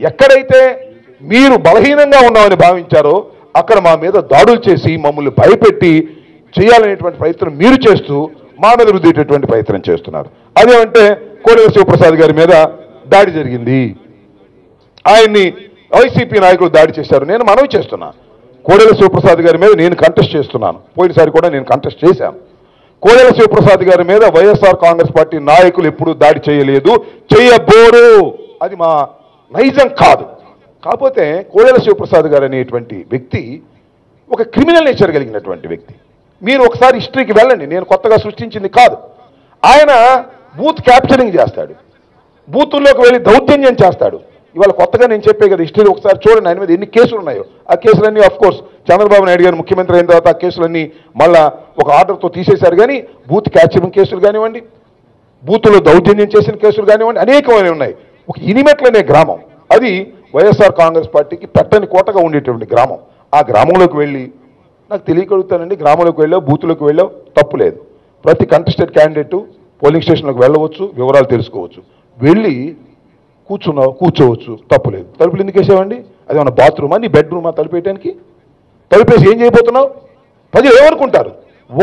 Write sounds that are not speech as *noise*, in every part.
ఎక్కడైతే మీరు బలహీనంగా ఉన్నామని భావించారో అక్కడ మా మీద దాడులు చేసి మమ్మల్ని భయపెట్టి చేయాలనేటువంటి ప్రయత్నం మీరు చేస్తూ మా మీద రుద్దేటటువంటి ప్రయత్నం చేస్తున్నారు. అదేమంటే కోడెల శివప్రసాద్ గారి మీద దాడి జరిగింది. ఆయన్ని వైసీపీ నాయకులు దాడి చేశారు. నేను మనవి చేస్తున్నా. కోడెల శివప్రసాద్ గారి మీద నేను కంటెస్ట్ చేస్తున్నాను. పోయినసారి కూడా నేను కంటెస్ట్ చేశాను. కోడెల శివప్రసాద్ గారి మీద వైఎస్ఆర్ కాంగ్రెస్ పార్టీ నాయకులు ఎప్పుడూ దాడి చేయలేదు. చేయబోరు. అది మా నైజం కాదు. కాకపోతే కోడెల శివప్రసాద్ గారు అనేటువంటి వ్యక్తి ఒక క్రిమినల్ నేచర్ కలిగినటువంటి వ్యక్తి. మీరు ఒకసారి హిస్టరీకి వెళ్ళండి. నేను కొత్తగా సృష్టించింది కాదు. ఆయన బూత్ క్యాప్చరింగ్ చేస్తాడు. బూతుల్లోకి వెళ్ళి దౌర్జన్యం చేస్తాడు. ఇవాళ కొత్తగా నేను చెప్పే కదా హిస్టరీ ఒకసారి చూడండి. ఆయన మీద ఎన్ని కేసులు ఉన్నాయో. ఆ కేసులన్నీ ఆఫ్ కోర్స్ చంద్రబాబు నాయుడు గారు ముఖ్యమంత్రి అయిన తర్వాత ఆ కేసులన్నీ మళ్ళా ఒక ఆర్డర్తో తీసేశారు కానీ బూత్ క్యాప్చరింగ్ కేసులు కానివ్వండి బూతులో దౌర్జన్యం చేసిన కేసులు కానివ్వండి అనేకమైనవి ఉన్నాయి. ఒక ఇనిమెట్లనే గ్రామం. అది వైఎస్ఆర్ కాంగ్రెస్ పార్టీకి పెట్టని కోటగా ఉండేటువంటి గ్రామం. ఆ గ్రామంలోకి వెళ్ళి నాకు తెలియగలుగుతానండి గ్రామంలోకి వెళ్ళావు బూత్లోకి వెళ్ళావు తప్పు లేదు. ప్రతి కంటెస్టెడ్ క్యాండిడేట్ పోలింగ్ స్టేషన్లోకి వెళ్ళవచ్చు వివరాలు తెలుసుకోవచ్చు. వెళ్ళి కూర్చున్నావు కూర్చోవచ్చు తప్పు లేదు. తలుపులు ఎందుకు వేసావండి? అది మన బాత్రూమా? నీ బెడ్రూమా తలుపేయడానికి తలుపేసి ఏం చేయబోతున్నావు? ప్రజలు ఏమనుకుంటారు?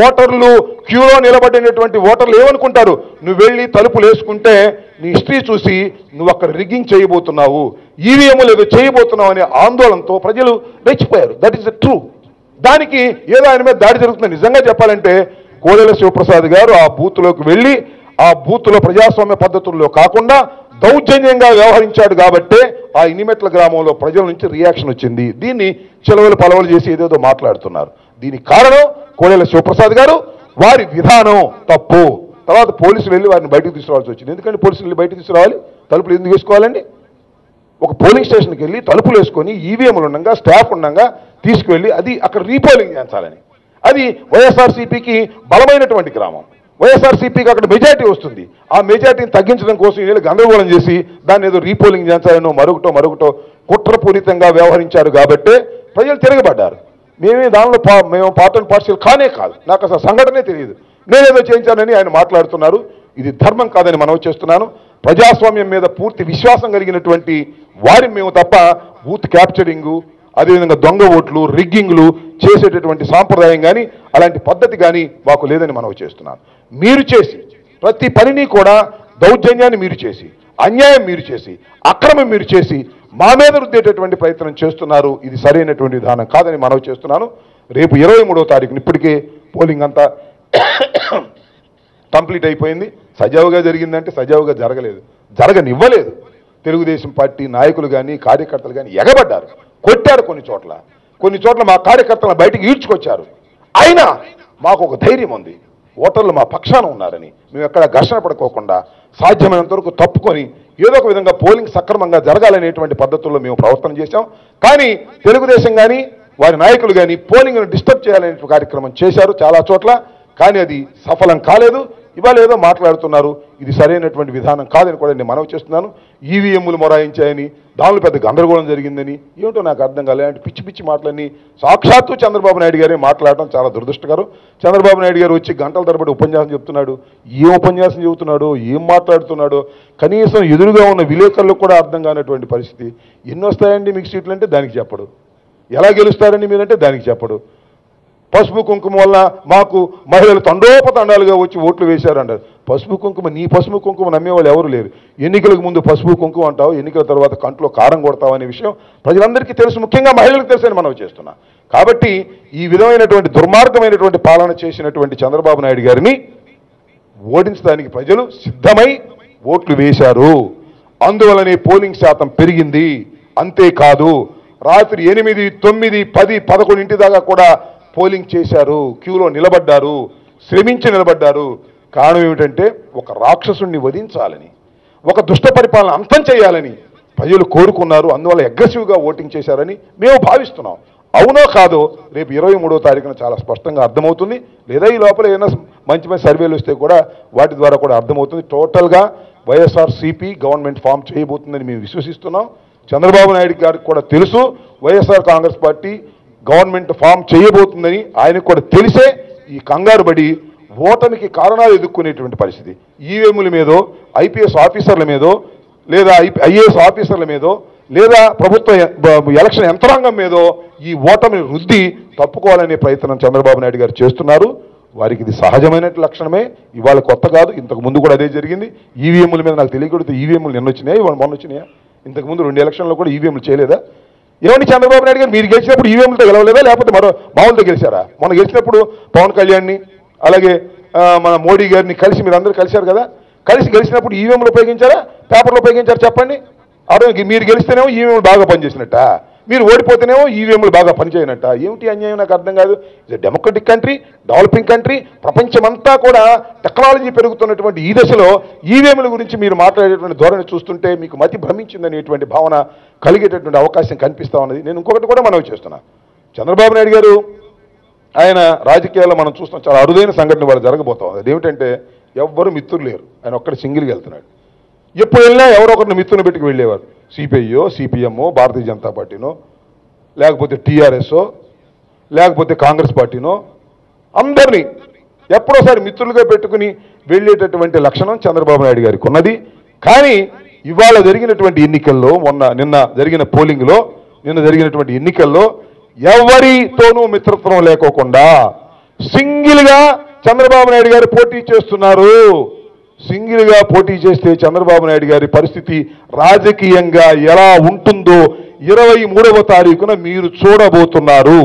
ఓటర్లు క్యూలో నిలబడినటువంటి ఓటర్లు ఏమనుకుంటారు? నువ్వు వెళ్ళి తలుపులు వేసుకుంటే నీ హిస్టరీ చూసి నువ్వు అక్కడ రిగ్గింగ్ చేయబోతున్నావు ఈవీఎంలు ఏదో చేయబోతున్నావు అనే ఆందోళనతో ప్రజలు రెచ్చిపోయారు. దట్ ఈస్ ద ట్రూ దానికి ఏదో ఆయన మీద దాడి జరుగుతుంది. నిజంగా చెప్పాలంటే కోడెల శివప్రసాద్ గారు ఆ బూత్లోకి వెళ్ళి ఆ బూత్లో ప్రజాస్వామ్య పద్ధతుల్లో కాకుండా దౌర్జన్యంగా వ్యవహరించాడు కాబట్టే ఆ ఇనిమెట్ల గ్రామంలో ప్రజల నుంచి రియాక్షన్ వచ్చింది. దీన్ని చెలవలు పలవలు చేసి ఏదేదో మాట్లాడుతున్నారు. దీనికి కారణం కోడెల శివప్రసాద్ గారు వారి విధానం తప్పు. తర్వాత పోలీసులు వెళ్ళి వారిని బయటకు తీసుకురావాల్సి వచ్చింది. ఎందుకంటే పోలీసులు వెళ్ళి బయటకు తీసుకురావాలి? తలుపులు ఎందుకు వేసుకోవాలండి? ఒక పోలింగ్ స్టేషన్కి వెళ్ళి తలుపులు వేసుకొని ఈవీఎంలు ఉండగా స్టాఫ్ ఉండగా తీసుకువెళ్ళి అది అక్కడ రీపోలింగ్ చేయించాలని. అది వైఎస్ఆర్సీపీకి బలమైనటువంటి గ్రామం. వైఎస్ఆర్సీపీకి అక్కడ మెజార్టీ వస్తుంది. ఆ మెజార్టీని తగ్గించడం కోసం వీళ్ళు గందరగోళం చేసి దాన్ని ఏదో రీపోలింగ్ చేయించాలనో మరొకటో మరొకటో కుట్రపూరితంగా వ్యవహరించారు కాబట్టి ప్రజలు తిరగబడ్డారు. మేమే దానిలో పా మేము పార్ట్ అండ్ పార్సల్ కానే కాదు. నాకు అసలు సంఘటనే తెలియదు. నేనేదో చేయించానని ఆయన మాట్లాడుతున్నారు. ఇది ధర్మం కాదని మనవి చేస్తున్నాను. ప్రజాస్వామ్యం మీద పూర్తి విశ్వాసం కలిగినటువంటి వారి మేము తప్ప బూత్ క్యాప్చరింగు అదేవిధంగా దొంగ ఓట్లు రిగ్గింగ్లు చేసేటటువంటి సాంప్రదాయం కానీ అలాంటి పద్ధతి కానీ మాకు లేదని మనవి చేస్తున్నాను. మీరు చేసి ప్రతి పనిని కూడా దౌర్జన్యాన్ని మీరు చేసి అన్యాయం మీరు చేసి అక్రమం మీరు చేసి మా మీద రుద్దేటటువంటి ప్రయత్నం చేస్తున్నారు. ఇది సరైనటువంటి విధానం కాదని మనవి చేస్తున్నాను. రేపు ఇరవై మూడో తారీఖున ఇప్పటికే పోలింగ్ అంతా కంప్లీట్ అయిపోయింది. సజావుగా జరిగిందంటే సజావుగా జరగలేదు. జరగనివ్వలేదు. తెలుగుదేశం పార్టీ నాయకులు కానీ కార్యకర్తలు కానీ ఎగబడ్డారు. కొట్టారు కొన్ని చోట్ల. కొన్ని చోట్ల మా కార్యకర్తలను బయటకు ఈడ్చుకొచ్చారు. అయినా మాకు ఒక ధైర్యం ఉంది. ఓటర్లు మా పక్షాన ఉన్నారని. మేము ఎక్కడ ఘర్షణ పడుకోకుండా సాధ్యమైనంత వరకు తప్పుకొని ఏదో ఒక విధంగా పోలింగ్ సక్రమంగా జరగాలనేటువంటి పద్ధతుల్లో మేము ప్రవర్తన చేశాం. కానీ తెలుగుదేశం కానీ వారి నాయకులు కానీ పోలింగ్ను డిస్టర్బ్ చేయాలనే కార్యక్రమం చేశారు చాలా చోట్ల. కానీ అది సఫలం కాలేదు. ఇవాళ ఏదో మాట్లాడుతున్నారు. ఇది సరైనటువంటి విధానం కాదని కూడా నేను మనవి చేస్తున్నాను. ఈవీఎంలు మొరాయించాయని దానిలో పెద్ద గందరగోళం జరిగిందని ఏమిటో నాకు అర్థం కాలే అంటే పిచ్చి పిచ్చి మాటలన్నీ సాక్షాత్తు చంద్రబాబు నాయుడు గారే మాట్లాడటం చాలా దురదృష్టకరం. చంద్రబాబు నాయుడు గారు వచ్చి గంటల తరబడి ఉపన్యాసం చెప్తున్నాడు. ఏం ఉపన్యాసం చెబుతున్నాడో? ఏం మాట్లాడుతున్నాడో? కనీసం ఎదురుగా ఉన్న విలేకరులకు కూడా అర్థం కానటువంటి పరిస్థితి. ఎన్ని వస్తాయండి మీకు సీట్లు అంటే దానికి చెప్పడు. ఎలా గెలుస్తారండి మీరంటే దానికి చెప్పడు. పసుపు కుంకుమ వల్ల మాకు మహిళలు తండోపతండాలుగా వచ్చి ఓట్లు వేశారు అంటారు పసుపు కుంకుమ నీ పసుపు కుంకుమ నమ్మేవాళ్ళు ఎవరు లేరు. ఎన్నికలకు ముందు పసుపు కుంకుమ అంటావు ఎన్నికల తర్వాత కంట్లో కారం కొడతావు అనే విషయం ప్రజలందరికీ తెలుసు ముఖ్యంగా మహిళలకు తెలుసని మనం చేస్తున్నా. కాబట్టి ఈ విధమైనటువంటి దుర్మార్గమైనటువంటి పాలన చేసినటువంటి చంద్రబాబు నాయుడు గారిని ఓడించడానికి ప్రజలు సిద్ధమై ఓట్లు వేశారు. అందువలనే పోలింగ్ శాతం పెరిగింది. అంతేకాదు రాత్రి ఎనిమిది తొమ్మిది పది పదకొండింటి దాకా కూడా పోలింగ్ చేశారు క్యూలో నిలబడ్డారు శ్రమించి నిలబడ్డారు. కారణం ఏమిటంటే ఒక రాక్షసుణ్ణి వధించాలని ఒక దుష్ట పరిపాలన అంతం చేయాలని ప్రజలు కోరుకున్నారు అందువల్ల అగ్రెసివ్గా ఓటింగ్ చేశారని మేము భావిస్తున్నాం. అవునో కాదో రేపు ఇరవై మూడో తారీఖున చాలా స్పష్టంగా అర్థమవుతుంది. లేదా ఈ లోపల ఏదైనా మంచి మంచి సర్వేలు వస్తే కూడా వాటి ద్వారా కూడా అర్థమవుతుంది. టోటల్గా వైఎస్ఆర్ సిపి గవర్నమెంట్ ఫామ్ చేయబోతుందని మేము విశ్వసిస్తున్నాం. చంద్రబాబు నాయుడు గారికి కూడా తెలుసు YSR Congress party government form చేయబోతుందని ఆయనకు కూడా తెలిసే ఈ కంగారు పడి ఓటమికి కారణాలు ఎదుర్కొనేటువంటి పరిస్థితి. ఈవీఎంల మీదో ఐపీఎస్ ఆఫీసర్ల మీదో లేదా ఐఏఎస్ ఆఫీసర్ల మీదో లేదా ప్రభుత్వ ఎలక్షన్ యంత్రాంగం మీదో ఈ ఓటమిని రుద్ది తప్పుకోవాలనే ప్రయత్నం చంద్రబాబు నాయుడు గారు చేస్తున్నారు. వారికి ఇది సహజమైన లక్షణమే. ఇవాళ కొత్త కాదు. ఇంతకు ముందు కూడా అదే జరిగింది. ఈవీఎంల మీద నాకు తెలియకూడదు. ఈవీఎంలు నిన్న వచ్చినాయి ఇవాళ మొన్న వచ్చినాయా ఇంతకు ముందు రెండు ఎలక్షన్లో కూడా ఈవీఎంలు చేయలేదా? ఏమని చంద్రబాబు నాయుడు గారు? మీరు గెలిచినప్పుడు ఈవీఎంలతో గెలవలేదా? లేకపోతే మరో మామూలుతో గెలిచారా? మనం గెలిచినప్పుడు పవన్ కళ్యాణ్ని అలాగే మన మోడీ గారిని కలిసి మీరు అందరూ కలిశారు కదా? కలిసి గెలిచినప్పుడు ఈవీఎంలు ఉపయోగించారా? పేపర్లు ఉపయోగించారా చెప్పండి? అదే మీరు గెలిస్తేనేమో ఈవీఎంలు బాగా పనిచేసినట్టా? మీరు ఓడిపోతేనేమో ఈవీఎంలు బాగా పనిచేయనట్ట. ఏమిటి అన్యాయం? నాకు అర్థం కాదు. ఇది డెమోక్రటిక్ కంట్రీ డెవలపింగ్ కంట్రీ ప్రపంచమంతా కూడా టెక్నాలజీ పెరుగుతున్నటువంటి ఈ దశలో ఈవీఎంల గురించి మీరు మాట్లాడేటువంటి ధోరణి చూస్తుంటే మీకు మతి భ్రమించిందనేటువంటి భావన కలిగేటటువంటి అవకాశం కనిపిస్తా ఉన్నది. నేను ఇంకొకటి కూడా మనవి చేస్తున్నా. చంద్రబాబు నాయుడు గారు ఆయన రాజకీయాల్లో మనం చూస్తాం చాలా అరుదైన సంఘటన వాళ్ళు జరగబోతాం అదేమిటంటే ఎవ్వరు మిత్రులు లేరు. ఆయన ఒక్కడ సింగిల్గా వెళ్తున్నాడు. ఎప్పుడు వెళ్ళినా ఎవరో ఒకరిని మిత్రుని పెట్టుకు వెళ్ళేవారు. సిపిఐఓ సిపిఎంఓ భారతీయ జనతా పార్టీనో లేకపోతే టీఆర్ఎస్ఓ లేకపోతే కాంగ్రెస్ పార్టీనో అందరినీ ఎప్పుడోసారి మిత్రులుగా పెట్టుకుని వెళ్ళేటటువంటి లక్షణం చంద్రబాబు నాయుడు గారికి ఉన్నది. కానీ ఇవాళ జరిగినటువంటి ఎన్నికల్లో మొన్న నిన్న జరిగిన పోలింగ్లో నిన్న జరిగినటువంటి ఎన్నికల్లో ఎవరితోనూ మిత్రత్వం లేకోకుండా సింగిల్గా చంద్రబాబు నాయుడు గారు పోటీ చేస్తున్నారు. సింగిల్గా పోటీ చేస్తే చంద్రబాబు నాయుడు గారి పరిస్థితి రాజకీయంగా ఎలా ఉంటుందో ఇరవై మూడవ తారీఖున మీరు చూడబోతున్నారు.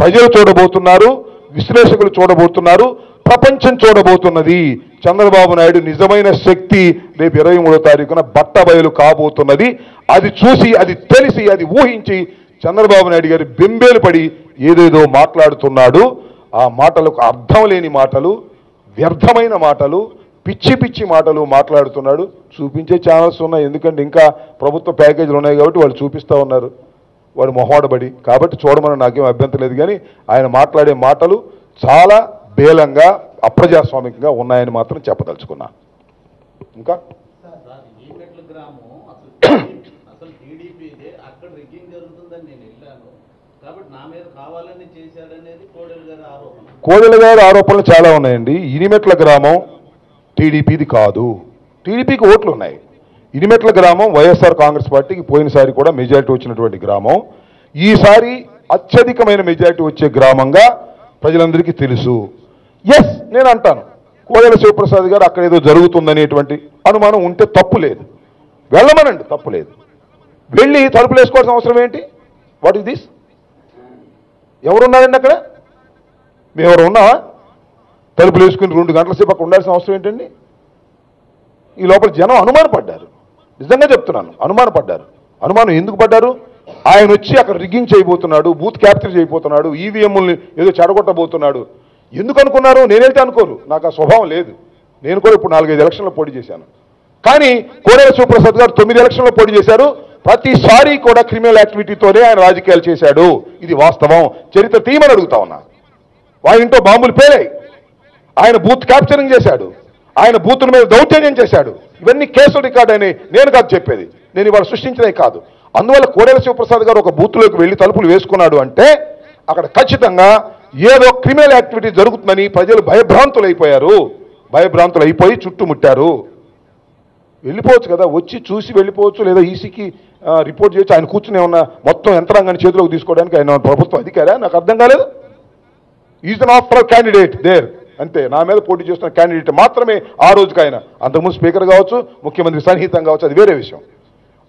ప్రజలు చూడబోతున్నారు విశ్లేషకులు చూడబోతున్నారు ప్రపంచం చూడబోతున్నది. చంద్రబాబు నాయుడు నిజమైన శక్తి రేపు ఇరవై మూడో తారీఖున బట్టబయలు కాబోతున్నది. అది చూసి అది తెలిసి అది ఊహించి చంద్రబాబు నాయుడు గారి బెంబేలు పడి ఏదేదో మాట్లాడుతున్నాడు. ఆ మాటలకు అర్థం లేని మాటలు వ్యర్థమైన మాటలు పిచ్చి పిచ్చి మాటలు మాట్లాడుతున్నాడు. చూపించే ఛానల్స్ ఉన్నాయి. ఎందుకంటే ఇంకా ప్రభుత్వ ప్యాకేజీలు ఉన్నాయి కాబట్టి వాళ్ళు చూపిస్తూ ఉన్నారు. వాడు మొహోడబడి కాబట్టి చూడమని నాకేం అభ్యంతరం లేదు. కానీ ఆయన మాట్లాడే మాటలు చాలా బేలంగా అప్రజాస్వామికంగా ఉన్నాయని మాత్రం చెప్పదలుచుకున్నా. ఇంకా? *coughs* కోడెల గారి ఆరోపణలు చాలా ఉన్నాయండి. ఇనిమెట్ల గ్రామం టీడీపీది కాదు. టీడీపీకి ఓట్లు ఉన్నాయి ఇనిమెట్ల గ్రామం వైఎస్ఆర్ కాంగ్రెస్ పార్టీకి పోయినసారి కూడా మెజారిటీ వచ్చినటువంటి గ్రామం. ఈసారి అత్యధికమైన మెజారిటీ వచ్చే గ్రామంగా ప్రజలందరికీ తెలుసు. ఎస్ నేను అంటాను. కోడెల శివప్రసాద్ గారు అక్కడ ఏదో జరుగుతుందనేటువంటి అనుమానం ఉంటే తప్పు లేదు. వెళ్ళమనండి తప్పు లేదు. వెళ్ళి తలుపులు వేసుకోవాల్సిన అవసరం ఏంటి? వాట్ ఇస్ దిస్ ఎవరున్నారండి అక్కడ? మేము ఎవరు ఉన్నావా? తలుపులు వేసుకుని రెండు గంటల సేపు అక్కడ ఉండాల్సిన అవసరం ఏంటండి? ఈ లోపల జనం అనుమానపడ్డారు. నిజంగా చెప్తున్నాను అనుమానపడ్డారు. అనుమానం ఎందుకు పడ్డారు? ఆయన వచ్చి అక్కడ రిగ్గింగ్ చేయబోతున్నాడు బూత్ క్యాప్చర్ చేయబోతున్నాడు ఈవీఎంల్ని ఏదో చెడగొట్టబోతున్నాడు. ఎందుకు అనుకున్నారు? నేనైతే అనుకోరు నాకు ఆ స్వభావం లేదు. నేను కూడా ఇప్పుడు నాలుగైదు ఎలక్షన్లో పోటీ చేశాను. కానీ కోడెల సుప్రసాద్ గారు తొమ్మిది ఎలక్షన్లో పోటీ చేశారు. ప్రతిసారి కూడా క్రిమినల్ యాక్టివిటీతోనే ఆయన రాజకీయాలు చేశాడు. ఇది వాస్తవం. చరిత్ర తీయమని అడుగుతా ఉన్నా. ఆయన ఇంట్లో బాంబులు పేలాయి. ఆయన బూత్ క్యాప్చరింగ్ చేశాడు. ఆయన బూతుల మీద దౌర్జన్యం చేశాడు. ఇవన్నీ కేసు రికార్డ్ అని నేను కాదు చెప్పేది. నేను ఇవాళ సృష్టించినవి కాదు. అందువల్ల కోడెల శివప్రసాద్ గారు ఒక బూత్లోకి వెళ్ళి తలుపులు వేసుకున్నాడు అంటే అక్కడ ఖచ్చితంగా ఏదో క్రిమినల్ యాక్టివిటీ జరుగుతుందని ప్రజలు భయభ్రాంతులు అయిపోయారు భయభ్రాంతులు అయిపోయి చుట్టుముట్టారు. వెళ్ళిపోవచ్చు కదా. వచ్చి చూసి వెళ్ళిపోవచ్చు లేదా ఈసీకి రిపోర్ట్ చేయొచ్చు. ఆయన కూర్చునే ఉన్న మొత్తం యంత్రాంగాన్ని చేతిలోకి తీసుకోవడానికి ఆయన ప్రభుత్వం అధికారా? నాకు అర్థం కాలేదు. Is an after candidate there అంతే నా మీద పోటీ చేస్తున్న క్యాండిడేట్ మాత్రమే ఆ రోజుకి ఆయన అంతకుముందు స్పీకర్ కావచ్చు ముఖ్యమంత్రి సన్నిహితం కావచ్చు అది వేరే విషయం.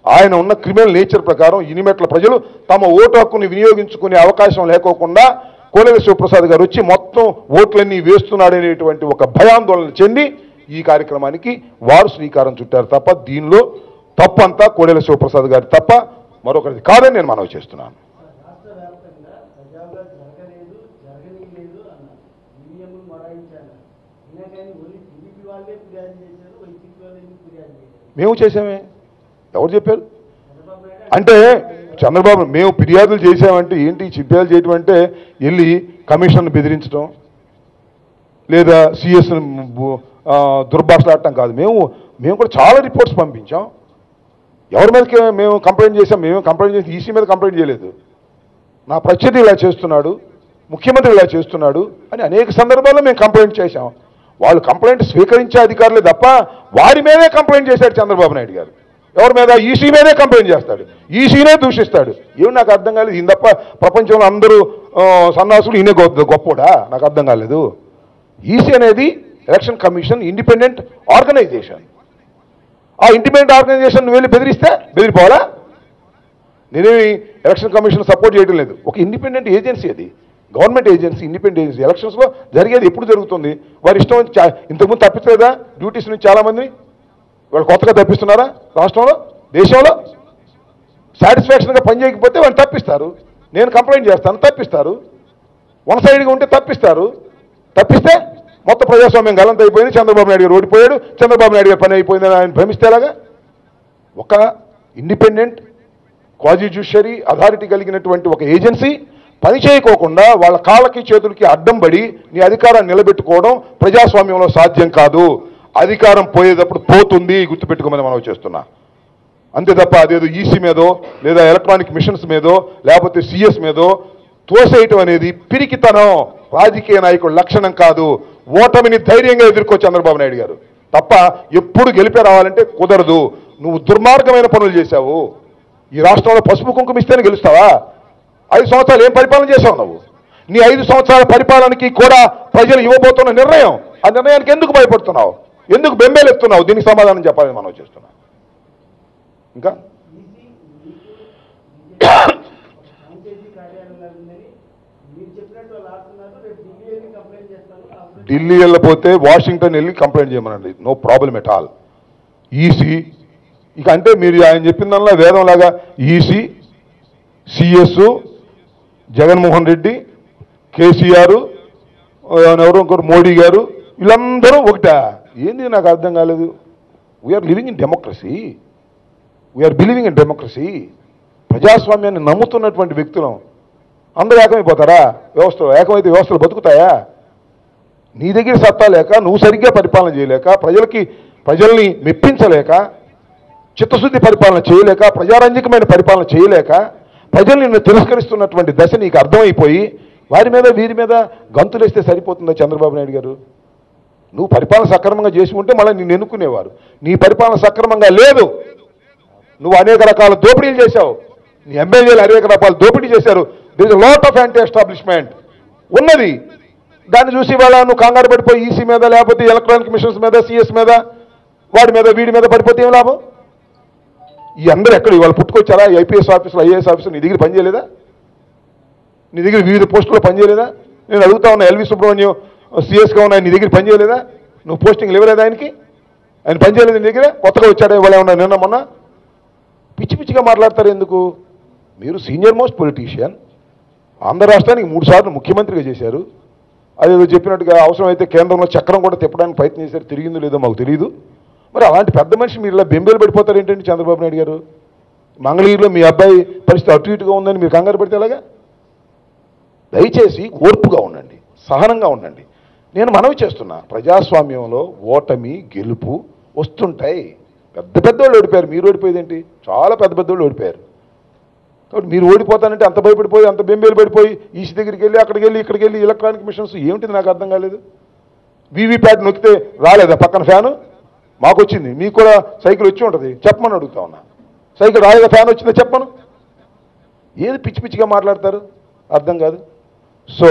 ఆయన ఉన్న క్రిమినల్ నేచర్ ప్రకారం ఇనిమెట్ల ప్రజలు తమ ఓటు హక్కుని వినియోగించుకునే అవకాశం లేకోకుండా కోలెల శివప్రసాద్ గారు వచ్చి మొత్తం ఓట్లన్నీ వేస్తున్నాడనేటువంటి ఒక భయాందోళన చెంది ఈ కార్యక్రమానికి వారు శ్రీకారం చుట్టారు తప్ప దీనిలో తప్పంతా కోడెల శివప్రసాద్ గారి తప్ప మరొకరిది కాదని నేను మనవి చేస్తున్నాను రాష్ట్ర వ్యాప్తంగా ప్రజాగా జరగలేదు జరగనీయలేదు అన్నారు ఈవీఎంలు మొరాయించారు అయినా కానీ ఓన్లీ టీడీపీ వాళ్ళే ఫిర్యాదు చేశారు వైసీపీ వాళ్ళు ఎందుకు ఫిర్యాదు చేయలేదు మేము చేసామే ఎవరు చెప్పారు? అంటే చంద్రబాబు మేము ఫిర్యాదులు చేసామంటే ఏంటి ఫిర్యాదు చేయటం అంటే వెళ్ళి కమిషన్ను బెదిరించడం లేదా సిఎస్ దుర్భాషలాడటం కాదు. మేము మేము కూడా చాలా రిపోర్ట్స్ పంపించాం. ఎవరి మీదకి మేము కంప్లైంట్ చేసాం మేము కంప్లైంట్ చేసి ఈసీ మీద కంప్లైంట్ చేయలేదు. నా ప్రత్యర్థి ఇలా చేస్తున్నాడు ముఖ్యమంత్రి ఇలా చేస్తున్నాడు అని అనేక సందర్భాల్లో మేము కంప్లైంట్ చేశాం. వాళ్ళు కంప్లైంట్ స్వీకరించే అధికారులే తప్ప వారి మీదే కంప్లైంట్ చేశాడు చంద్రబాబు నాయుడు గారు. ఎవరి మీద? ఈసీ మీదే కంప్లైంట్ చేస్తాడు. ఈసీనే దూషిస్తాడు. ఏమి నాకు అర్థం కాలేదు. ఈయన తప్ప ప్రపంచంలో అందరూ సన్నాసులు ఈయనే గొప్ప గొప్పోడా? నాకు అర్థం కాలేదు. ఈసీ అనేది ఎలక్షన్ కమిషన్ ఇండిపెండెంట్ ఆర్గనైజేషన్. ఆ ఇండిపెండెంట్ ఆర్గనైజేషన్ వెళ్ళి బెదిరిస్తే బెదిరిపోవాలా? నేనేమి ఎలక్షన్ కమిషన్ సపోర్ట్ చేయడం లేదు. ఒక ఇండిపెండెంట్ ఏజెన్సీ అది. గవర్నమెంట్ ఏజెన్సీ ఇండిపెండెంట్ ఏజెన్సీ ఎలక్షన్స్లో జరిగేది ఎప్పుడు జరుగుతుంది? వారి ఇష్టం ఇంతకుముందు తప్పించలేదా? డ్యూటీస్ నుంచి చాలామంది వాళ్ళు కొత్తగా తప్పిస్తున్నారా? రాష్ట్రంలో? దేశంలో? సాటిస్ఫాక్షన్గా పనిచేయకపోతే వాళ్ళు తప్పిస్తారు. నేను కంప్లైంట్ చేస్తాను తప్పిస్తారు. వన్ సైడ్గా ఉంటే తప్పిస్తారు. తప్పిస్తే మొత్తం ప్రజాస్వామ్యం గలంత అయిపోయింది. చంద్రబాబు నాయుడు గారు ఓడిపోయాడు. చంద్రబాబు నాయుడు గారు పని అయిపోయిందని ఆయన భ్రమిస్తే ఎలాగా? ఒక ఇండిపెండెంట్ క్వాజీ జ్యుడిషియరీ అథారిటీ కలిగినటువంటి ఒక ఏజెన్సీ పని చేయకోకుండా వాళ్ళ కాళ్ళకి చేతులకి అడ్డం పడి నీ అధికారాన్ని నిలబెట్టుకోవడం ప్రజాస్వామ్యంలో సాధ్యం కాదు. అధికారం పోయేటప్పుడు పోతుంది గుర్తుపెట్టుకోమని మనం చేస్తున్నా. అంతే తప్ప అదేదో ఈసీ మీదో లేదా ఎలక్ట్రానిక్ మిషన్స్ మీదో లేకపోతే సిఎస్ మీదో తోసేయటం అనేది పిరికితనం. రాజకీయ నాయకుడు లక్షణం కాదు. ఓటమిని ధైర్యంగా ఎదుర్కో చంద్రబాబు నాయుడు గారు? తప్ప ఎప్పుడు గెలిపే రావాలంటే కుదరదు. నువ్వు దుర్మార్గమైన పనులు చేశావు. ఈ రాష్ట్రంలో పసుపు కుంకుమ ఇస్తేనే గెలుస్తావా? ఐదు సంవత్సరాలు ఏం పరిపాలన చేశావు నువ్వు? నీ ఐదు సంవత్సరాల పరిపాలనకి కూడా ప్రజలు ఇవ్వబోతున్న నిర్ణయం ఆ నిర్ణయానికి ఎందుకు భయపడుతున్నావు? ఎందుకు బెంబేలెత్తున్నావు? దీనికి సమాధానం చెప్పాలని మనం చేస్తున్నాం. ఇంకా? ఢిల్లీ వెళ్ళిపోతే వెళ్ళపోతే వాషింగ్టన్ వెళ్ళి కంప్లైంట్ చేయమనండి. No problem at all. EC ఇక అంటే మీరు ఆయన చెప్పిందల్లా వేదంలాగా ఈసీ సిఎస్ జగన్మోహన్ రెడ్డి కేసీఆర్ ఎవరో ఇంకోరు మోడీ గారు వీళ్ళందరూ ఒకటా? ఏంది నాకు అర్థం కాలేదు. We are living in democracy we are believing in democracy ప్రజాస్వామ్యాన్ని నమ్ముతున్నటువంటి వ్యక్తులం. అందరూ ఏకమైపోతారా? వ్యవస్థ ఏకమైతే వ్యవస్థలు బతుకుతాయా? నీ దగ్గర సత్తా లేక నువ్వు సరిగ్గా పరిపాలన చేయలేక ప్రజలకి ప్రజల్ని మెప్పించలేక చిత్తశుద్ధి పరిపాలన చేయలేక ప్రజారంజకమైన పరిపాలన చేయలేక ప్రజలు నిన్ను తిరస్కరిస్తున్నటువంటి దశ నీకు అర్థమైపోయి వారి మీద వీరి మీద గంతులేస్తే సరిపోతుందా చంద్రబాబు నాయుడు గారు? నువ్వు పరిపాలన సక్రమంగా చేసి ఉంటే మళ్ళీ నిన్ను ఎన్నుకునేవారు. నీ పరిపాలన సక్రమంగా లేదు. నువ్వు అనేక రకాల దోపిడీలు చేశావు. నీ ఎమ్మెల్యేలు అనేక రకాల దోపిడీ చేశారు. This lot of anti establishment ఉన్నది. దాన్ని చూసి వాళ్ళ నువ్వు కంగారు పడిపోయి ఈసీ మీద లేకపోతే ఎలక్ట్రానిక్ మిషన్స్ మీద సిఎస్ మీద వాడి మీద వీడి మీద పడిపోతే ఏం లాభం? ఈ అందరూ ఎక్కడ ఇవాళ పుట్టుకొచ్చారా? ఐపీఎస్ ఆఫీసులు ఐఏఎస్ ఆఫీసులు నీ దగ్గర పనిచేయలేదా నీ దగ్గర వివిధ పోస్టుల్లో పనిచేయలేదా నేను అడుగుతా ఉన్నా ఎల్వి సుబ్రహ్మణ్యం సిఎస్గా ఉన్న నీ దగ్గర పనిచేయలేదా నువ్వు పోస్టింగ్ ఇవ్వలేదా ఆయనకి? ఆయన పనిచేయలేదు నీ దగ్గర? కొత్తగా వచ్చాడా ఇవాళ ఏమన్నా నిన్న మొన్న? పిచ్చి పిచ్చిగా మాట్లాడతారు ఎందుకు? మీరు సీనియర్ మోస్ట్ పొలిటీషియన్. ఆంధ్ర రాష్ట్రానికి మూడు సార్లు ముఖ్యమంత్రిగా చేశారు. అదేదో చెప్పినట్టుగా అవసరమైతే కేంద్రంలో చక్రం కూడా తిప్పడానికి ప్రయత్నం చేశారు తిరిగిందో లేదో మాకు తెలియదు మరి అలాంటి పెద్ద మనిషి మీరు ఇలా బెంబేలు పడిపోతారు ఏంటండి చంద్రబాబు నాయుడు గారు? మంగళగిరిలో మీ అబ్బాయి పరిస్థితి అటు ఇటుగా ఉందని మీరు కంగారు పడితే ఎలాగా? దయచేసి ఓర్పుగా ఉండండి సహనంగా ఉండండి. నేను మనవి చేస్తున్నా ప్రజాస్వామ్యంలో ఓటమి గెలుపు వస్తుంటాయి. పెద్ద పెద్దోళ్ళు ఓడిపోయారు మీరు ఓడిపోయేది ఏంటి? చాలా పెద్ద పెద్దోళ్ళు ఓడిపోయారు. కాబట్టి మీరు ఓడిపోతానంటే అంత భయపడిపోయి అంత బెంబేలు పడిపోయి ఈసీ దగ్గరికి వెళ్ళి అక్కడికి వెళ్ళి ఇక్కడికి వెళ్ళి ఎలక్ట్రానిక్ మిషన్స్ ఏమిటిది నాకు అర్థం కాలేదు. వీవీప్యాట్ నొక్కితే రాలేదా పక్కన ఫ్యాను? మాకు వచ్చింది మీకు కూడా సైకిల్ వచ్చి ఉంటుంది. చెప్పమని అడుగుతా ఉన్నా. సైకిల్ రాయగా ఫ్యాన్ వచ్చిందా చెప్పను. ఏది పిచ్చి పిచ్చిగా మాట్లాడతారు? అర్థం కాదు. సో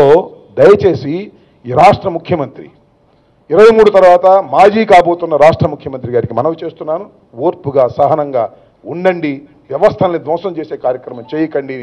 దయచేసి ఈ రాష్ట్ర ముఖ్యమంత్రి ఇరవై మూడు తర్వాత మాజీ కాబోతున్న రాష్ట్ర ముఖ్యమంత్రి గారికి మనవి చేస్తున్నాను. ఓర్పుగా సహనంగా ఉండండి. వ్యవస్థల్ని ధ్వంసం చేసే కార్యక్రమం చేయకండి.